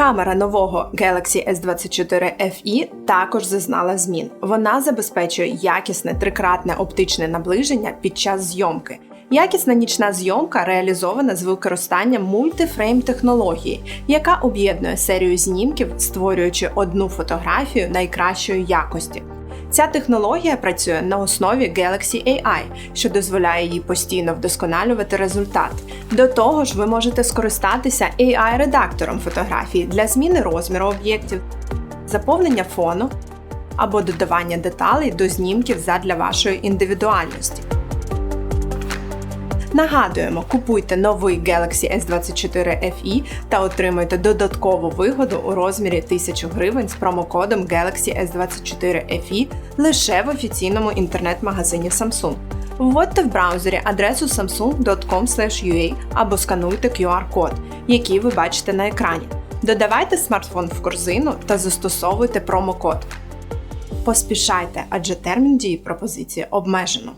Камера нового Galaxy S24 FE також зазнала змін. Вона забезпечує якісне трикратне оптичне наближення під час зйомки. Якісна нічна зйомка реалізована з використанням мультифрейм технології, яка об'єднує серію знімків, створюючи одну фотографію найкращої якості. Ця технологія працює на основі Galaxy AI, що дозволяє їй постійно вдосконалювати результат. До того ж, ви можете скористатися AI-редактором фотографії для зміни розміру об'єктів, заповнення фону або додавання деталей до знімків задля вашої індивідуальності. Нагадуємо, купуйте новий Galaxy S24 FE та отримуйте додаткову вигоду у розмірі 1000 гривень з промокодом Galaxy S24 FE лише в офіційному інтернет-магазині Samsung. Вводьте в браузері адресу samsung.com.ua або скануйте QR-код, який ви бачите на екрані. Додавайте смартфон в корзину та застосовуйте промокод. Поспішайте, адже термін дії пропозиції обмежено.